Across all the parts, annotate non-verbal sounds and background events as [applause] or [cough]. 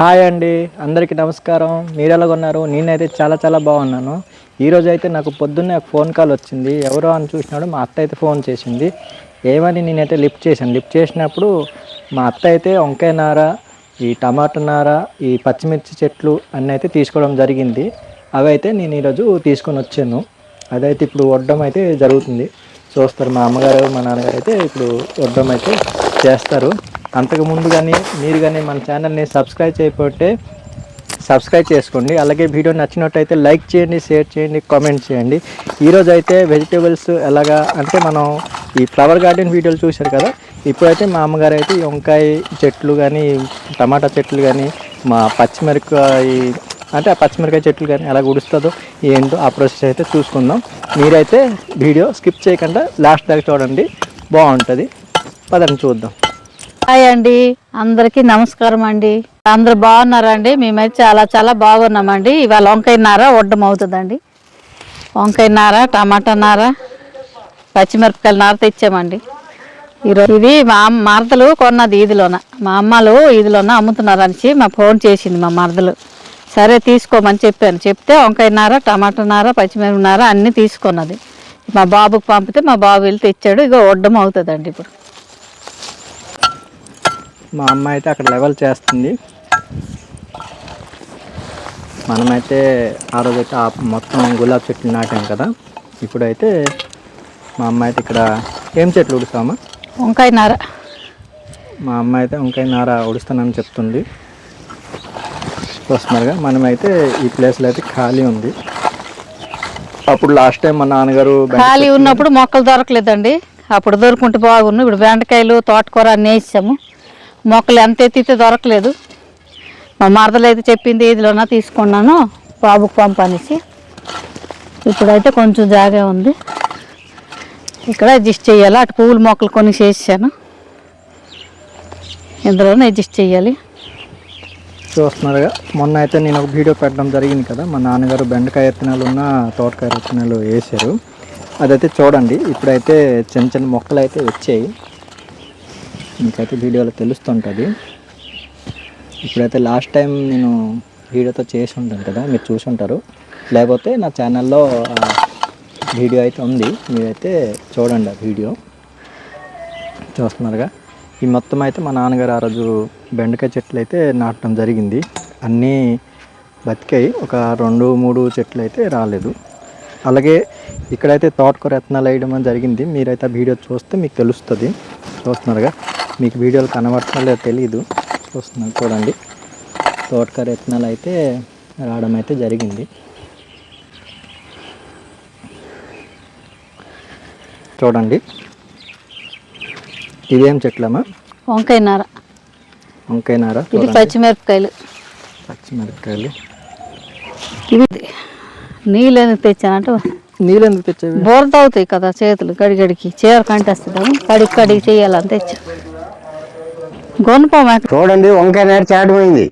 Hi అండి అందరికీ నమస్కారం. మీరు ఎలాగ ఉన్నారు? నేనైతే చాలా చాలా బాగున్నాను. ఈరోజు అయితే నాకు పొద్దున్నే ఫోన్ కాల్ వచ్చింది. ఎవరో అని చూసినాడు మా అత్త అయితే ఫోన్ చేసింది. ఏమని నేనైతే లిఫ్ట్ చేశాను. లిఫ్ట్ చేసినప్పుడు మా అత్త అయితే వంకాయ నార ఈ టమాటా నార ఈ పచ్చిమిర్చి చెట్లు అన్నీ అయితే తీసుకోవడం జరిగింది. అవి అయితే నేను ఈరోజు తీసుకొని వచ్చాను. అదైతే ఇప్పుడు వడ్డం అయితే జరుగుతుంది. చూస్తారు మా అమ్మగారు మా నాన్నగారు అయితే ఇప్పుడు వడ్డం అయితే చేస్తారు. అంతకు ముందు కానీ మీరు కానీ మన ఛానల్ని సబ్స్క్రైబ్ చేయకపోతే సబ్స్క్రైబ్ చేసుకోండి. అలాగే వీడియో నచ్చినట్టయితే లైక్ చేయండి షేర్ చేయండి కామెంట్ చేయండి. ఈరోజు అయితే వెజిటేబుల్స్ ఎలాగా అంటే మనం ఈ ఫ్లవర్ గార్డెన్ వీడియోలు చూశారు కదా ఇప్పుడైతే మా అమ్మగారు అయితే ఈ వంకాయ చెట్లు కానీ టమాటా చెట్లు కానీ మా పచ్చిమిరపకాయ అంటే ఆ పచ్చిమిరకాయ చెట్లు కానీ ఎలా ఉడుస్తుందో ఏంటో ఆ ప్రాసెస్ అయితే చూసుకుందాం. మీరైతే వీడియో స్కిప్ చేయకుండా లాస్ట్ దాకా చూడండి. బాగుంటుంది. పదని చూద్దాం. హాయ్ అండి. అందరికీ నమస్కారం అండి. అందరు బాగున్నారండి మేమైతే చాలా చాలా బాగున్నామండి. ఇవాళ వంకాయ నార వడ్డం అవుతుందండి. వంకాయ నార టమాటా నార పచ్చిమిరపకాయల నార తెచ్చామండి. ఈరోజు ఇది మా మరదలు కొన్నది ఈదిలోన. మా అమ్మలు ఈదిలోన అమ్ముతున్నారు మా ఫోన్ చేసింది మా మరదలు. సరే తీసుకోమని చెప్పాను. చెప్తే వంకాయ నార టమాటా నార పచ్చిమిరపకాయ నార అన్నీ తీసుకున్నది. మా బాబుకి పంపితే మా బాబు వెళ్ళి తెచ్చాడు. ఇక వడ్డం అవుతుందండి ఇప్పుడు. మా అమ్మ అయితే అక్కడ లెవెల్ చేస్తుంది. మనమైతే ఆ రోజు అయితే ఆ మొత్తం గులాబీ చెట్లు నాటాం కదా. ఇప్పుడైతే మా అమ్మ అయితే ఇక్కడ ఏం చెట్లు ఉడుస్తామా వంకాయ నార. మా అమ్మ అయితే వంకాయ నార ఉడుస్తానని చెప్తుంది. వస్తున్నారుగా మనమైతే ఈ ప్లేస్లో అయితే ఖాళీ ఉంది. అప్పుడు లాస్ట్ టైం మా నాన్నగారు ఖాళీ ఉన్నప్పుడు మొక్కలు దొరకలేదండి. అప్పుడు దొరుకుంటే బాగున్నాయి ఇప్పుడు బెండకాయలు తోటకూర అన్నీ వేసాము. మొక్కలు ఎంత ఎత్తితే దొరకలేదు. మా మరదలు అయితే చెప్పింది ఇదిలోనా తీసుకున్నాను బాబుకు పంపనేసి. ఇప్పుడైతే కొంచెం జాగా ఉంది. ఇక్కడ అడ్జస్ట్ చేయాలి. అటు పువ్వుల మొక్కలు కొన్ని చేసాను ఇందులోనే అడ్జస్ట్ చేయాలి. చూస్తున్నారుగా మొన్న అయితే నేను ఒక వీడియో పెట్టడం జరిగింది కదా. మా నాన్నగారు బెండకాయ విత్తనాలు ఉన్న తోటకాయ విత్తనాలు వేసారు అదైతే చూడండి ఇప్పుడైతే చిన్న చిన్న మొక్కలు అయితే వచ్చాయి. మీకైతే వీడియోలో తెలుస్తుంటుంది. ఇప్పుడైతే లాస్ట్ టైం నేను వీడియోతో చేసి ఉంటాను కదా మీరు చూసి ఉంటారు. లేకపోతే నా ఛానల్లో వీడియో అయితే ఉంది. మీరైతే చూడండి ఆ వీడియో. చూస్తున్నారుగా? ఈ మొత్తం అయితే మా నాన్నగారు ఆ రోజు బెండకాయ చెట్లు అయితే నాటడం జరిగింది. అన్నీ బతికాయి. ఒక రెండు మూడు చెట్లు అయితే రాలేదు. అలాగే ఇక్కడైతే తోటకూర ఎత్తనాలు వేయడం అని జరిగింది. మీరైతే ఆ వీడియో చూస్తే మీకు తెలుస్తుంది. చూస్తున్నారుగా? మీకు వీడియోలు కనబడుతుందో లేదో తెలియదు చూస్తున్నారు చూడండి. తోటకూర ఎత్తనాలు అయితే రావడం అయితే జరిగింది. చూడండి. ఇదేం చెట్లమ్మా? వంకాయ నార. వంకాయ నార. ఇది. పచ్చిమిరపకాయలు. పచ్చిమిరపకాయలు. ఇవి నీళ్ళు ఎందుకు తెచ్చానంటే నీళ్ళు ఎందుకు తెచ్చేవి? బోరత అవుతాయి కదా చేతులు గడిగడికి. చీర కంటేస్తుంది కడిగి కడిగి చేయాలని తెచ్చా. చూడండి వంకాయ నార చాటమైంది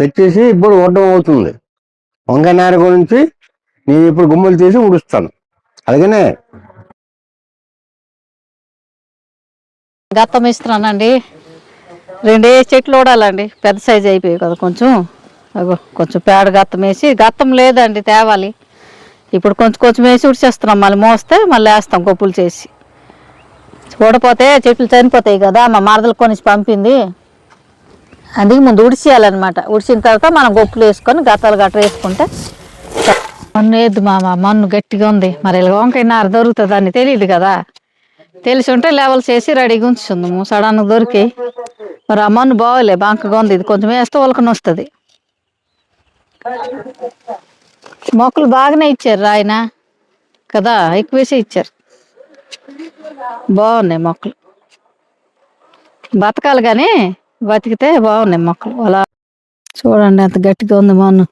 తెచ్చేసి ఇప్పుడు వడ్డం అవుతుంది. వంకాయ నార గురించి నేను ఇప్పుడు గుమ్మలు తీసి ఉడుస్తాను. అలాగనే? గత్తం ఇస్తున్నానండి రెండే చెట్లు ఓడాలండి. పెద్ద సైజు అయిపోయాయి కదా కొంచెం. అగో కొంచెం పేడ గత్తం వేసి గత్తం లేదండి తేవాలి. ఇప్పుడు కొంచెం కొంచెం వేసి ఉడిచేస్తున్నాం. మళ్ళీ మోస్తే మళ్ళీ వేస్తాం గొప్పులు చేసి. ఊడపోతే చెట్లు చనిపోతాయి కదా మా మరదలు కొనిసి పంపింది. అందుకే ముందు ఉడిచేయాలన్నమాట ఉడిచిన తర్వాత మనం గొప్పులు వేసుకొని గతాలు గట్ట వేసుకుంటే మన్ను వేద్దు మామ మన్ను గట్టిగా ఉంది. మరి ఇలా వంకాయ నార దొరుకుతుంది అని తెలియదు కదా. తెలిసి ఉంటే లెవెల్ చేసి రెడీగా ఉంచుందాము సడన్గా దొరికి. మరి ఆ మన్ను బాగోలే బంకగా ఉంది. ఇది కొంచెం వేస్తే ఉలకన వస్తుంది. మొక్కలు బాగానే ఇచ్చారు ఆయన కదా ఎక్కువేసే ఇచ్చారు. బాగున్నాయి మొక్కలు. బతకాలి కానీ బతికితే బాగున్నాయి మొక్కలు. అలా చూడండి ఎంత గట్టిగా ఉంది మన్ను.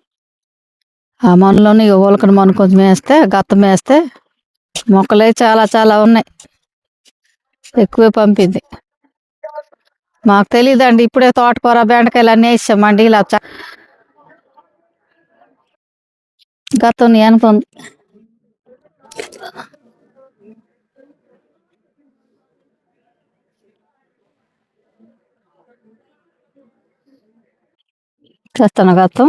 ఆ మన్నులోని ఉలకన మన్ను కొంచెం వేస్తే గత్తం వేస్తే మొక్కలే చాలా చాలా ఉన్నాయి. ఎక్కువే పంపింది. మాకు తెలియదండి ఇప్పుడే తోటకూర బెండకాయలు అన్నీ వేసామండి ఇలా చ- గతం అనుకుంది చేస్తాను గతం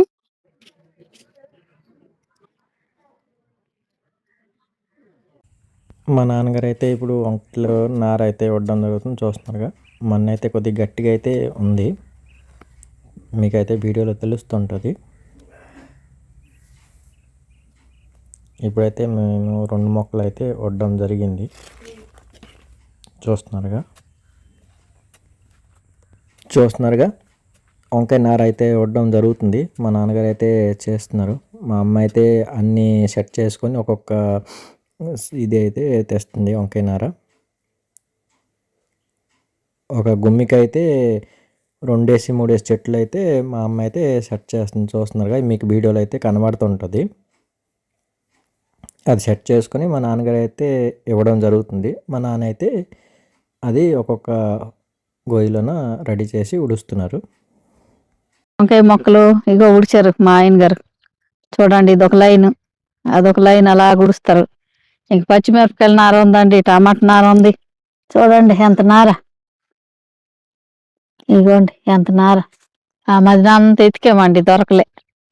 మా నాన్నగారు అయితే ఇప్పుడు వంటలు నార అయితే వడ్డం జరుగుతుంది చూస్తున్నారుగా. మొన్న అయితే కొద్దిగా గట్టిగా అయితే ఉంది. మీకైతే వీడియోలో తెలుస్తుంటుంది. ఇప్పుడైతే మేము రెండు మొక్కలు అయితే వడ్డం జరిగింది. చూస్తున్నారుగా. చూస్తున్నారుగా. వంకాయ నార అయితే వడ్డం జరుగుతుంది. మా నాన్నగారు అయితే చేస్తున్నారు. మా అమ్మ అయితే అన్నీ సెట్ చేసుకొని ఒక్కొక్క ఇది అయితే తెస్తుంది వంకాయ నార. ఒక గుమ్మికి అయితే రెండేసి మూడేసి చెట్లు అయితే మా అమ్మ అయితే సెట్ చేస్తుంది. చూస్తున్నారుగా మీకు వీడియోలో అయితే కనబడుతుంటుంది. అది సెట్ చేసుకొని మా నాన్నగారు అయితే ఇవ్వడం జరుగుతుంది. మా నాన్న అయితే అది ఒక్కొక్క గొయ్యిలోన రెడీ చేసి ఉడుస్తున్నారు. వంకాయ మొక్కలు ఇగో ఉడిచారు మా ఆయన గారు. చూడండి ఇది ఒక లైన్. అదొక లైన్ అలా గుడుస్తారు ఇంక పచ్చిమిరపకాయల నార ఉందండి టమాటా నార ఉంది. చూడండి ఎంత నార. ఇగోండి ఎంత నార. ఆ మధ్యన అంత ఎతికామండి దొరకలే.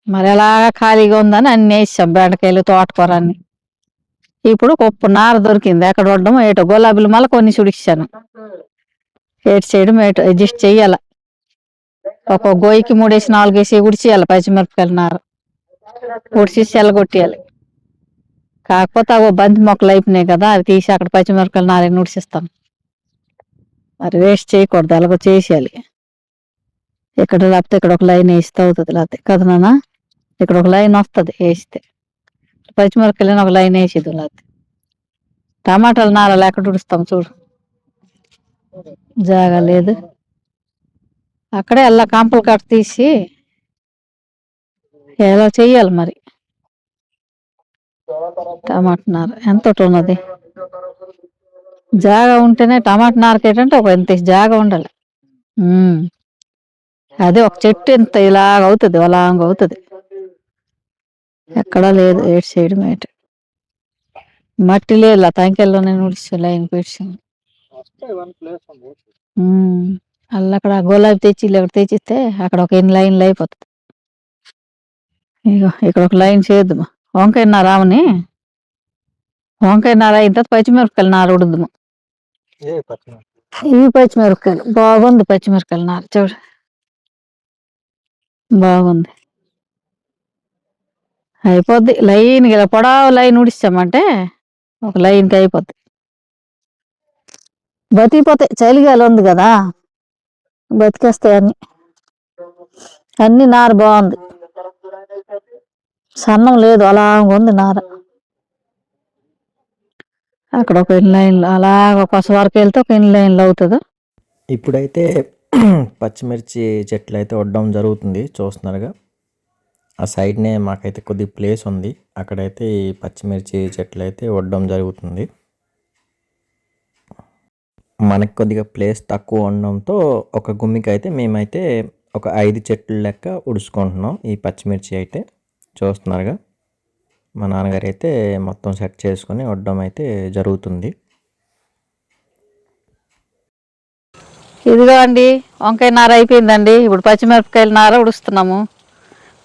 మరి ఎలాగా ఖాళీగా ఉందని అన్ని వేసాం బెండకాయలు తోటకూర అన్ని ఇప్పుడు కుప్ప నార దొరికింది. ఎక్కడ ఉండడం ఏటో. గులాబీలు మళ్ళీ కొన్ని చుడిచాను ఏటు చేయడం ఏటో. అడ్జస్ట్ చెయ్యాల. ఒక గోయికి మూడేసి నాలుగేసి ఉడిచేయాలి పచ్చిమిరపకాయలు నార ఉడిచి సెల్లగొట్టేయాలి కాకపోతే అవి బంతి మొక్కలు అయిపోయినాయి కదా అవి తీసి అక్కడ పచ్చిమిరపకాయలు నార ఉడిచిస్తాను. మరి వేస్ట్ చేయకూడదు అలాగో చేసేయాలి. ఇక్కడ లేకపోతే ఇక్కడ ఒక లైన్ వేస్తే అవుతుంది లేకపోతే కదా నాన్న? ఇక్కడ ఒక లైన్ వస్తుంది వేస్తే. పచ్చిమిరపకాయలు ఒక లైన్ వేసేది లేకపోతే. టమాటాలు నార ఎక్కడ ఉడుస్తాం చూడు. జాగా లేదు. అక్కడే అలా కాంపలు కట్ తీసి ఎలా చెయ్యాలి మరి? టమాటా నార ఎంత ఉన్నది? జాగా ఉంటేనే టమాటా నారకి ఏంటంటే ఒక ఎంత జాగా ఉండాలి. అదే ఒక చెట్టు ఇంత ఇలాగ అవుతుంది అలాగ అవుతుంది. ఎక్కడా లేదు ఏడు సైడ్ మేట మట్టి లేదు తంకెల్లోనే నుడిచి లైన్ పెట్టాను అల్ల అక్కడ గులాబీ తెచ్చి ఇలా ఒకటి తెచ్చిస్తే అక్కడ ఒక ఎన్ని లైన్లు అయిపోతుంది. ఇగో ఇక్కడ ఒక లైన్ చేద్దాము వంకాయ నార రావని వంకాయ నార అయిన తర్వాత పచ్చిమిరపకాయలు నార ఉడుద్దాము? ఇవి పచ్చిమిరపకాయలు. బాగుంది పచ్చిమిరపకాయలు నార. చూడు. బాగుంది. అయిపోద్ది. లైన్ ఇలా పొడవు లైన్ ఉడిస్తామంటే ఒక లైన్కి అయిపోద్ది. బతికిపోతాయి చలిగాలి ఉంది కదా? బతికేస్తాయి అన్ని అన్ని నార బాగుంది. సన్నం లేదు అలా ఉంది నార. అక్కడ ఒక ఎన్ని లైన్లు అలాగ ఒక వరకు వెళ్తే ఒక ఎన్ని లైన్లు అవుతుందో. ఇప్పుడైతే [clears throat] పచ్చిమిర్చి చెట్లు అయితే వడ్డం జరుగుతుంది చూస్తున్నారుగా. ఆ సైడ్నే మాకైతే కొద్ది ప్లేస్ ఉంది. అక్కడైతే ఈ పచ్చిమిర్చి చెట్లు అయితే వడ్డం జరుగుతుంది. మనకి కొద్దిగా ప్లేస్ తక్కువ ఉండడంతో ఒక గుమ్మికి అయితే మేమైతే ఒక ఐదు చెట్లు లెక్క ఉడుచుకుంటున్నాం. ఈ పచ్చిమిర్చి అయితే చూస్తున్నారుగా. మా నాన్నగారు అయితే మొత్తం సెట్ చేసుకొని వడ్డం అయితే జరుగుతుంది. ఇదిగో అండి వంకాయ నార అయిపోయిందండి. ఇప్పుడు పచ్చిమిరపకాయల నార ఉడుస్తున్నాము.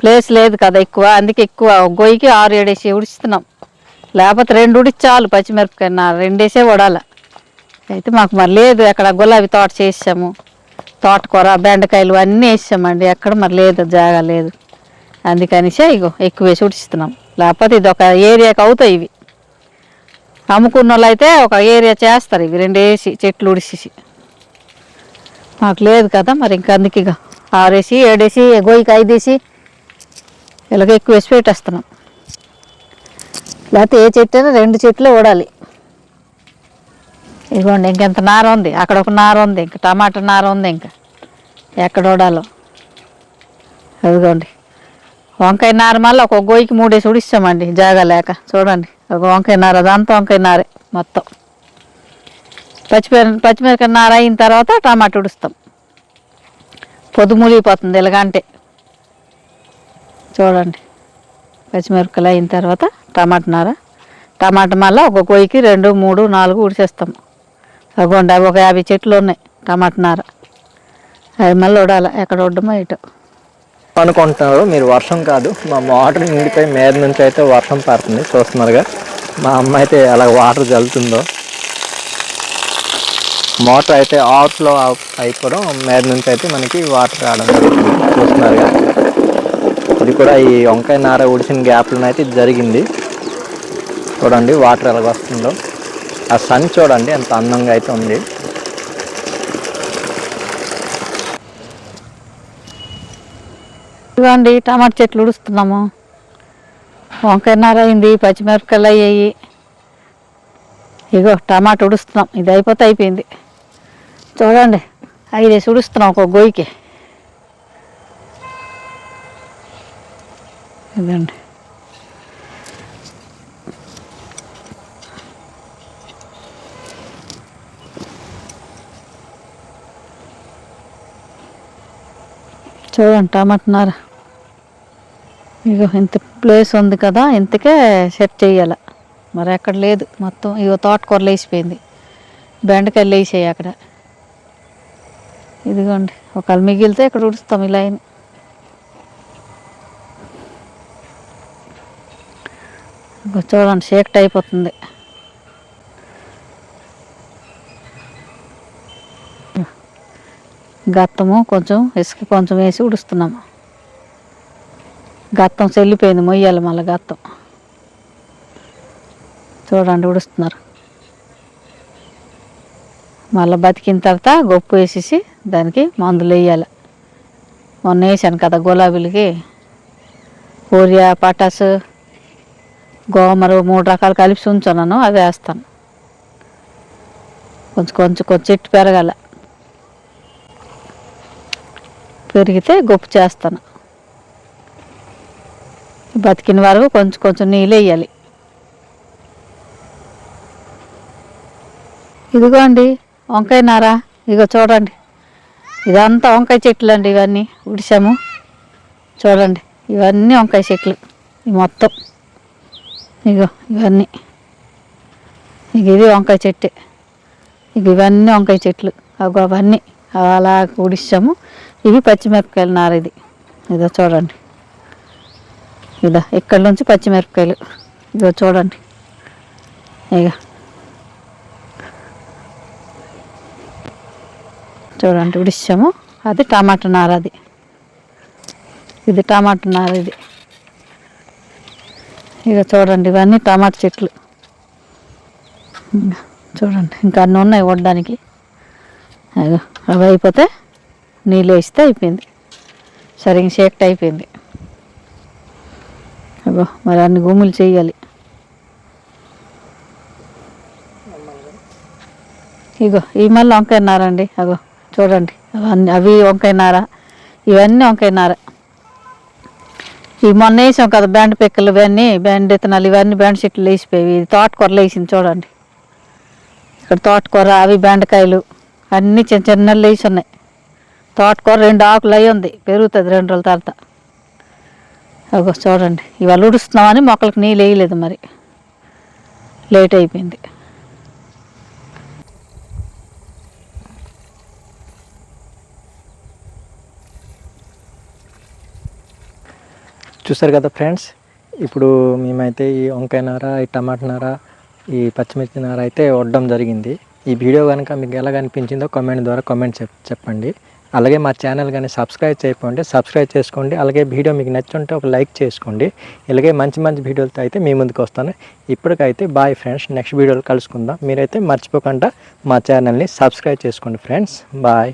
ప్లేస్ లేదు కదా ఎక్కువ అందుకే ఎక్కువ గొయ్యికి ఆరు ఏడేసి ఉడుస్తున్నాం. లేకపోతే రెండు ఉడిచి చాలు పచ్చిమిరపకాయ నార రెండేసే ఉడాలి. అయితే మాకు మరి లేదు. అక్కడ గులాబీ తోట చేసాము. తోటకూర బెండకాయలు అన్నీ వేసామండి. ఎక్కడ మరి లేదు. జాగా లేదు. అందుకనిసే ఇగో ఎక్కువ వేసి ఉడిస్తున్నాం లేకపోతే ఇది ఒక ఏరియాకి అవుతాయి ఇవి. అమ్ముకున్న వాళ్ళు అయితే ఒక ఏరియా చేస్తారు ఇవి. రెండు వేసి చెట్లు ఉడిసేసి. మాకు లేదు కదా మరి ఇంకా అందుకే ఇక ఆరేసి ఏడేసి గోయికి ఐదేసి ఇలాగ ఎక్కువ వేసి పెట్టేస్తున్నాం. లేకపోతే ఏ చెట్టు అయినా రెండు చెట్లు ఓడాలి. ఇదిగోండి ఇంకెంత నార ఉంది? అక్కడ ఒక నార ఉంది ఇంకా టమాటా నార ఉంది ఇంకా. ఎక్కడోడాలో అదిగోండి. వంకాయ నార మళ్ళీ ఒక గోయికి మూడేసి ఉడిస్తామండి జాగా లేక. చూడండి ఒక వంకాయ నార అదంతా వంకాయ నారే మొత్తం. పచ్చిమిర పచ్చిమిరపకాయ నార అయిన తర్వాత టమాటా ఉడుస్తాం పొద్దు మూలిగిపోతుంది ఇలాగంటే చూడండి పచ్చిమిరపకాయలు అయిన తర్వాత టమాటా నార. టమాటా మళ్ళీ ఒక గోయికి రెండు మూడు నాలుగు ఉడిసేస్తాము అగోండి అవి ఒక యాభై చెట్లు ఉన్నాయి టమాటనార అవి మళ్ళీ ఉడాలి. ఎక్కడ వడ్డమో ఇటు. అనుకుంటున్నారు. మీరు వర్షం కాదు. మా మోటార్ నిండిపోయి మీద నుంచి అయితే వర్షం పడుతుంది చూస్తున్నారుగా. మా అమ్మ అయితే అలా వాటర్ జల్లుతుందో. మోటార్ అయితే ఆఫ్లో అయిపోవడం మీద నుంచి అయితే మనకి వాటర్ రావడం చూస్తున్నారుగా. ఇది కూడా ఈ వంకాయ నార ఉడిసిన గ్యాప్లను అయితే ఇది జరిగింది. చూడండి వాటర్ ఎలాగ వస్తుందో ఆ సన్ చూడండి ఎంత అందంగా అయితే ఉంది. ఇవ్వండి టమాటా చెట్లు ఉడుస్తున్నాము. వంకాయ నార అయింది పచ్చిమిరపకాయలు అయ్యాయి. ఇగో టమాటా ఉడుస్తున్నాం. ఇది అయిపోతే అయిపోయింది. చూడండి ఐదేసి ఉడుస్తున్నాం ఒక గొయ్యికి ఇదండి చూడండి టమాటా ఇగో ఇంత ప్లేస్ ఉంది కదా ఇంతకే సెట్ చేయాల. మరి ఎక్కడ లేదు మొత్తం ఇగో తోటకూరలు వేసిపోయింది బెండకాయలు వేసాయి అక్కడ. ఇదిగోండి ఒకవేళ మిగిలితే ఇక్కడ ఉడుస్తాం ఈ లైన్. చూడండి షేక్ట్ అయిపోతుంది. గత్తము కొంచెం ఇసుక కొంచెం వేసి ఉడుస్తున్నాము. గత్తం చెల్లిపోయింది మొయ్యాలి మళ్ళీ గత్తం. చూడండి ఉడుస్తున్నారు. మళ్ళీ బతికిన తర్వాత గొప్పు వేసేసి దానికి మందులు వేయాలి. మొన్న వేసాను కదా గులాబీలకి. ఊరియా పటాసు గోమరు మూడు రకాలు కలిపి ఉంచున్నాను అవి వేస్తాను. కొంచెం కొంచెం కొంచెం చెట్టు పెరగాల. పెరిగితే గొప్ప చేస్తాను. బతికిన వరకు కొంచెం కొంచెం నీళ్ళు వేయాలి. ఇదిగోండి వంకాయ నారా. ఇగో చూడండి. ఇదంతా వంకాయ చెట్లు అండి ఇవన్నీ ఉడిసాము చూడండి ఇవన్నీ వంకాయ చెట్లు. ఈ మొత్తం. ఇగో ఇవన్నీ. ఇక ఇది వంకాయ చెట్టే. ఇక ఇవన్నీ వంకాయ చెట్లు. అగో అవన్నీ. అలా ఉడిసాము ఇవి పచ్చిమిరపకాయలు నార ఇది ఇదో చూడండి. ఇదా ఇక్కడి నుంచి పచ్చిమిరపకాయలు. ఇదో చూడండి. ఇక చూడండి ఉడిసాము అది టమాటా నార అది ఇది టమాటా నార ఇది ఇక చూడండి ఇవన్నీ టమాటా చెట్లు. చూడండి ఇంకా అన్నీ ఉన్నాయి వడ్డానికి అగో అవి అయిపోతే నీళ్ళు వేస్తే అయిపోయింది. సరిగ్గా షేక్ట్ అయిపోయింది. అగో మరి అన్ని గుమ్ములు చేయాలి. ఇగో ఈ మళ్ళీ వంకాయ నార అండి. అగో చూడండి. అవన్నీ అవి వంకాయ నార ఇవన్నీ వంకాయ నార. ఈ మొన్న వేసాం కదా బెండ పిక్కలు ఇవన్నీ బ్యాండ్ ఇత్తనాలు ఇవన్నీ బ్యాండ్ చెట్లు వేసిపోయి ఇది తోటకూరలు వేసింది చూడండి. ఇక్కడ తోటకూర అవి బెండకాయలు అన్నీ చిన్న చిన్నలు వేసి ఉన్నాయి. తోటకూర రెండు ఆకులు అయి ఉంది. పెరుగుతుంది రెండు రోజుల తర్వాత. అగో చూడండి. ఇవాళ ఉడుస్తున్నామని మొక్కలకు నీళ్ళు వేయలేదు మరి. లేట్ అయిపోయింది. చూసారు కదా ఫ్రెండ్స్ ఇప్పుడు మేమైతే ఈ వంకాయ నార ఈ టమాటా నార ఈ పచ్చిమిర్చి నార అయితే వడ్డం జరిగింది. ఈ వీడియో కనుక మీకు ఎలా అనిపించిందో కామెంట్ ద్వారా కామెంట్ చెప్ చెప్పండి. అలాగే మా ఛానల్ కానీ సబ్స్క్రైబ్ చేయకపోండి సబ్స్క్రైబ్ చేసుకోండి. అలాగే వీడియో మీకు నచ్చుంటే ఒక లైక్ చేసుకోండి. ఇలాగే మంచి మంచి వీడియోలతో అయితే మీ ముందుకు వస్తాను. ఇప్పటికైతే బాయ్ ఫ్రెండ్స్ నెక్స్ట్ వీడియోలో కలుసుకుందాం. మీరైతే మర్చిపోకుండా మా ఛానల్ని సబ్స్క్రైబ్ చేసుకోండి ఫ్రెండ్స్ బాయ్